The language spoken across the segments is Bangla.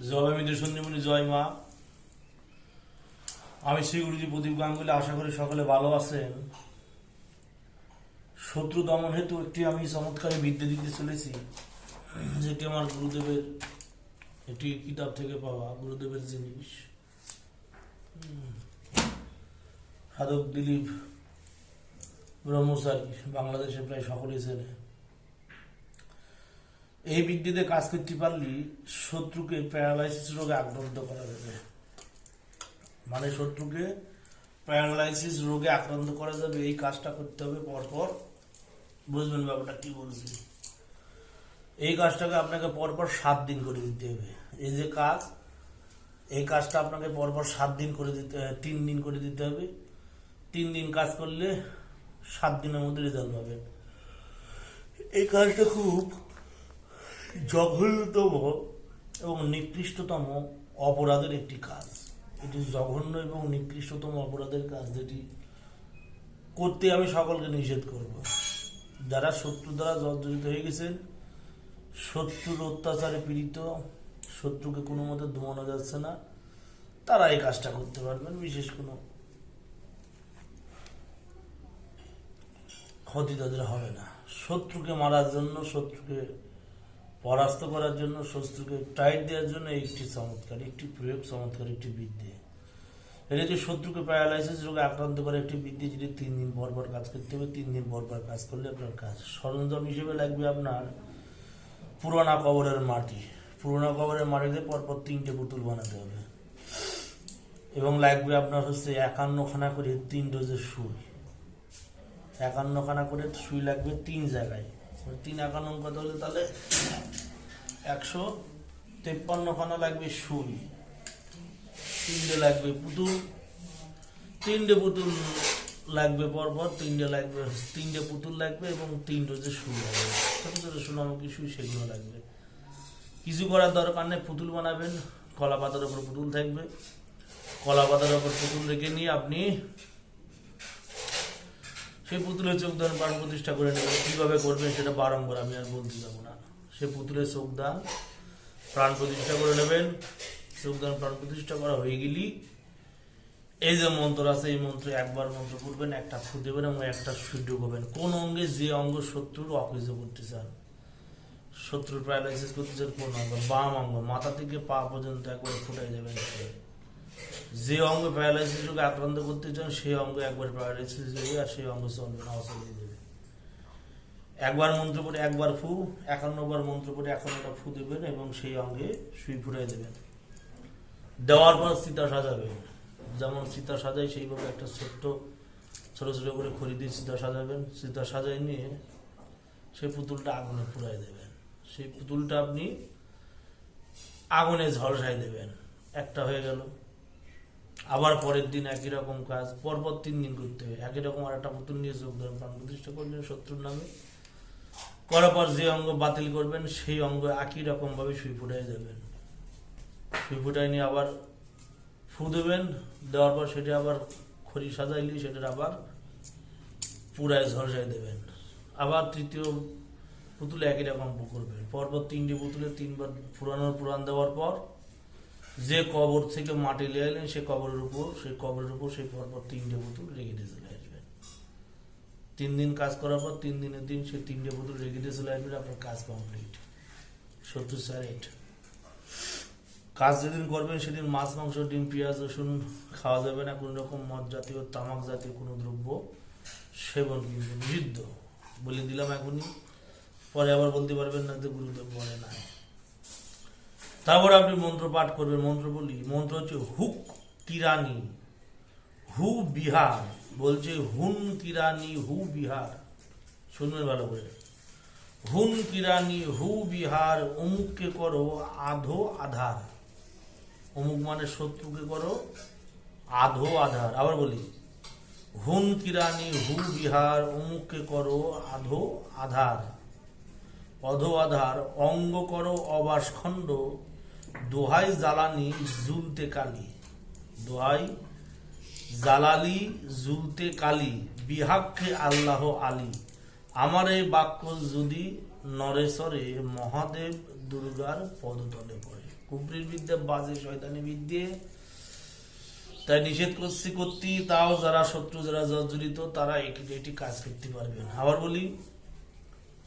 মিত্র সঞ্জীবনী জয় মা। আমি শ্রী গুরুজি প্রদীপ গাঙ্গুলি আশা করি সকলে ভালো আছেন। শত্রু দমন হেতু একটি আমি চমৎকারী বিদ্যে দিতে চলেছি, যেটি আমার গুরুদেবের একটি কিতাব থেকে পাওয়া, গুরুদেবের জিনিস। সাধক দিলীপ ব্রহ্মচারী বাংলাদেশে প্রায় সকলেই চেনে। এই বিদ্যুতে কাজ করতে পারলে শত্রুকে প্যারালাইসিস রোগে আক্রান্ত করা যাবে। মানে শত্রুকে প্যারালাইসিস রোগে আক্রান্ত করা যাবে, এই কাজটা করতে হবে পরপর। বুঝবেন ব্যাপারটা কি বলছি? এই কাজটাকে আপনাকে পরপর সাত দিন করে দিতে হবে। এই যে কাজ, এই কাজটা আপনাকে পরপর সাত দিন করে দিতে তিন দিন করে দিতে হবে। তিন দিন কাজ করলে সাত দিনের মধ্যে রেজাল্ট পাবেন। এই কাজটা খুব জঘন্যতম এবং নিকৃষ্টতম অপরাধের একটি কাজ। এটি জঘন্য এবং নিকৃষ্টতম অপরাধের কাজ যেটি করতে আমি সকলকে নিষেধ করব। যারা শত্রু দ্বারা জর্জরিত হয়ে গেছেন, শত্রুর অত্যাচারে পীড়িত, শত্রুকে কোনো মতে দমানো যাচ্ছে না, তারা এই কাজটা করতে পারবেন, বিশেষ কোনো ক্ষতি তাদের হবে না। শত্রুকে মারার জন্য শত্রুকে পরাস্ত করার জন্য শত্রুকে টাইট দেওয়ার জন্য একটি চমৎকার, একটি প্রয়োগ চমৎকার, একটি বিদ্যে এটা যে শত্রুকে প্যারালাইসিস রোগে আক্রান্ত করে, একটি বিদ্যে যেটি তিন দিন পর পর কাজ করতে হবে, তিন দিন পর পর কাজ করলে আপনার কাজ। সরঞ্জাম হিসেবে লাগবে আপনার পুরোনা কবরের মাটি। পুরোনা কবরের মাটিতে পরপর তিনটে পুতুল বানাতে হবে। এবং লাগবে আপনার হচ্ছে একান্নখানা করে তিন ডোজের সুই। একান্নখানা করে সুই লাগবে তিন জায়গায়। তিন একান্ন কত হলে তাহলে একশো তেপ্পান্নখানা লাগবে সুই তিনটে লাগবে পুতুল, তিনটে পুতুল লাগবে পরপর, তিনটে লাগবে, তিনটে পুতুল লাগবে এবং তিন ডোজের সুই লাগবে ছোটো ছোটো সোনামুখী সুই সেগুলো লাগবে। কিছু করার দরকার নেই, পুতুল বানাবেন, কলা পাতার ওপর পুতুল থাকবে। কলা পাতার ওপর পুতুল রেখে নিয়ে আপনি সেই পুতুলের চোখদান প্রাণ প্রতিষ্ঠা করে নেবেন কীভাবে করবেন সেটা বারংবার আমি আর বলতে যাব না। সে পুতুলের চোখদান প্রাণ প্রতিষ্ঠা করে নেবেন। চোখদান প্রাণ প্রতিষ্ঠা করা হয়ে গেলি। এই যে মন্ত্র আছে, এই মন্ত্র একবার মন্ত্র করবেন, একটা ফু দেবেন এবং একটা সূর্য করবেন। কোন অঙ্গে যে অঙ্গ শত্রুর অকেজ করতে চান। শত্রুর প্যারালাইসিস করতে চান কোন অঙ্গ? বাম অঙ্গ। মাথা থেকে পা পর্যন্ত একবার ফুটাই যাবেন সে। যে অঙ্গ প্যারালাইসিস রোগে আক্রান্ত করতে চান সেই অঙ্গ একবার প্যারালাইসিস হয়ে আর সেই অঙ্গ চলবে না অচল হয়ে যাবে। একবার মন্ত্র পড়ে একবার ফু, একান্নবার মন্ত্র পড়ে একান্নটা ফু দেবেন এবং সেই অঙ্গে সুই ফুটাই দেবেন। দেওয়ার পর সীতা সাজাবেন যেমন সীতা সাজাই সেইভাবে একটা ছোট্ট, ছোট ছোট করে খড়ি দিয়ে সীতা সাজাবেন। সীতা সাজাই নিয়ে সেই পুতুলটা আগুনে পুড়াই দেবেন। সেই পুতুলটা আপনি আগুনে ঝলসাই দেবেন। একটা হয়ে গেল। আবার পরের দিন একই রকম কাজ, পরপর তিন দিন করতে হবে একই রকম আর একটা পুতুল নিয়ে যোগ দেবেন প্রাণ প্রতিষ্ঠা করলেন শত্রুর নামে। করার পর যে অঙ্গ বাতিল করবেন, সেই অঙ্গ একই রকমভাবে সুই ফুটাই দেবেন। সুই ফুটাই নিয়ে আবার ফু দেবেন, দেওয়ার পর সেটা আবার খড়ি সাজাইলে সেটার আবার পুরায় ঝলসাই দেবেন। আবার তৃতীয় পুতুলে একই রকম করবেন। পরপর তিনটি পুতুলে তিনবার পুরানোর পুরাণ দেওয়ার পর যে কবর থেকে মাটি নিয়ে সে কবরের উপর, সেই কবরের উপর সেই পরপর তিনটে পুতুল রেখে দিয়ে চলে আসবেন তিন দিন কাজ করার পর তিন দিনের দিন সে তিনটে পুতুল রেখে দিয়ে চলে আসবেন আপনার কাজ কমপ্লিট সত্তর স্যার কাজ যেদিন করবেন সেদিন মাছ, মাংস, ডিম, পেঁয়াজ, রসুন খাওয়া যাবে না। কোনো রকম মদ জাতীয়, তামাক জাতীয় কোনো দ্রব্য সেবন কিন্তু নিষিদ্ধ। বলে দিলাম এখনই। পরে আবার বলতে পারবেন না যে গুরুদেব বলে নাই। তারপর আপনি মন্ত্র পাঠ করবেন, মন্ত্র বলি, মন্ত্র হচ্ছে হুক কিরানি হু বিহার, বলছে হুন কিরানি হু বিহার। শুনবেন ভালো করে। হুন কিরানি হু বিহার, অমুককে করো আধো আধার। অমুক মানে শত্রুকে করো আধো আধার। আবার বলি, হুন কিরানি হু বিহার, অমুককে করো আধো আধার। অধো আধার, অঙ্গ করো অবাসখণ্ড দোহাই জ্বালানি জুলতে কালি। দোহাই জালালি জুলতে কালি বিহাক্ষে আল্লাহ আলী। আমার এই বাক্য যদি নরেশ্বরে মহাদেব দুর্গার পদতলে পড়ে। কুবরির বিদ্যা বাজে শয়তানি বিদ্যে। তাই নিষেধ করছি, করতে, তাও যারা শত্রু, যারা জর্জরিত, তারা এটি কাজ করতে পারবেন আবার বলি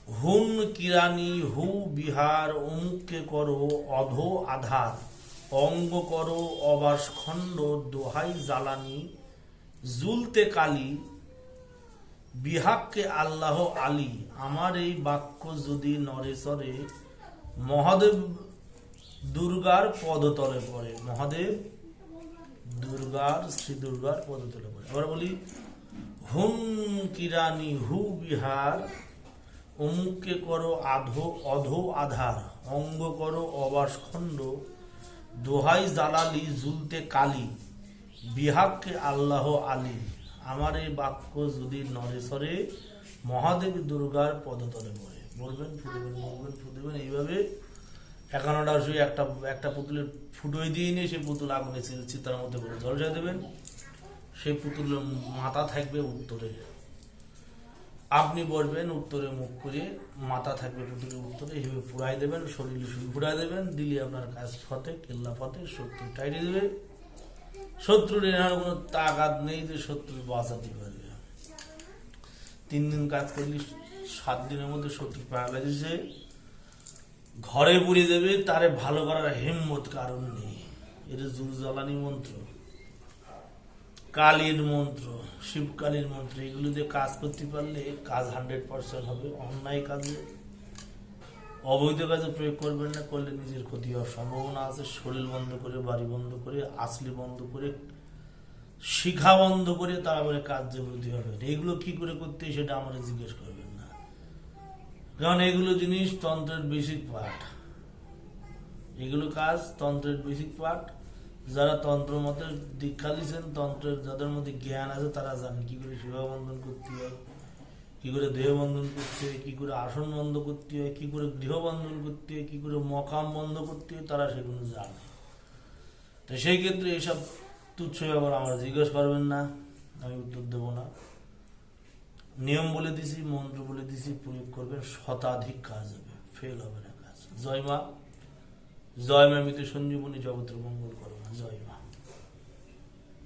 হুন কিরানি, হু বিহার অমুককে করো অধো আধার, অঙ্গ করো অবাস খণ্ড, দোহাই জ্বালানি জুলতে কালি, বিহাককে আল্লাহ আলী। আমার এই বাক্য যদি নরেশ্বরে মহাদেব দুর্গার পদতলে পড়ে। মহাদেব দুর্গার, শ্রী দুর্গার পদতলে পড়ে। আবার বলি হুম কিরানি, হু বিহার অমুককে করো আধো, অধো আধার, অঙ্গ করো অবাসখণ্ড, দোহাই জালালি জুলতে কালি, বিহাককে আল্লাহ আলী। আমার এই বাক্য যদি নরেশ্বরে মহাদেব দুর্গার পদতলে পড়ে। বলবেন, ফুটবেন বলবেন, ফুটবেন, এইভাবে একান্নটা শুয়ে একটা একটা পুতুলের ফুটোই দিয়ে নিয়ে সেই পুতুল আগুনে চিতার মধ্যে করে জলসা দেবেন। সেই পুতুলের মাথা থাকবে উত্তরে। আপনি বসবেন, উত্তরে মুখ করে মাথা থাকবে পুতুলের উত্তরে এইভাবে পুড়াই দেবেন, শরীরে পুড়াই দেবেন দিলে আপনার কাজ ফতে, কেল্লা ফতে, শত্রু টাইটে দেবে। শত্রুর এনার কোনো তাকাত নেই যে শত্রু বাঁচাতে পারবে। তিন দিন কাজ করলে, সাত দিনের মধ্যে শত্রু দিছে ঘরে পুড়িয়ে দেবে, তারে ভালো করার হেম্মত কারণ নেই। এটা জুর জ্বালানি মন্ত্র। কালীর মন্ত্র, শিবকালীর মন্ত্র, এগুলো দিয়ে কাজ করতে পারলে কাজ হান্ড্রেড পার্সেন্ট হবে, অন্যায় কাজে অবৈধ কাজে প্রয়োগ করবেন না, করলে নিজের ক্ষতি হওয়ার সম্ভাবনা আছে। শরীর বন্ধ করে, বাড়ি বন্ধ করে, আসলি বন্ধ করে, শিখা বন্ধ করে তারপরে কাজ যাবতীয় হবে। এগুলো কি করে করতে সেটা আমার জিজ্ঞেস করবেন না। কারণ এগুলো জিনিস তন্ত্রের বেসিক পার্ট এগুলো কাজ তন্ত্রের বেসিক পার্ট যারা তন্ত্র মতে দীক্ষা দিয়েছেন তন্ত্রের যাদের মধ্যে জ্ঞান আছে, তারা জানে কি করে সেবা বন্ধন করতে হয়, কি করে দেহ বন্ধন করতে হয়, কি করে আসন বন্ধ করতে হয়, কি করে গৃহ বন্ধন করতে হয়, কি করে মকাম বন্ধ করতে হয়, তারা সেগুলো জানে। তো সেই ক্ষেত্রে এসব তুচ্ছ ব্যাপার আমার জিজ্ঞেস করবেন না, আমি উত্তর দেবো না। নিয়ম বলে দিছি, মন্ত্র বলে দিছি, প্রয়োগ করবেন, শতাধিক কাজ হবে ফেল হবে না কাজ। জয় মা। জয় মা সঞ্জীবনী জগতের মঙ্গল করো জয় মা।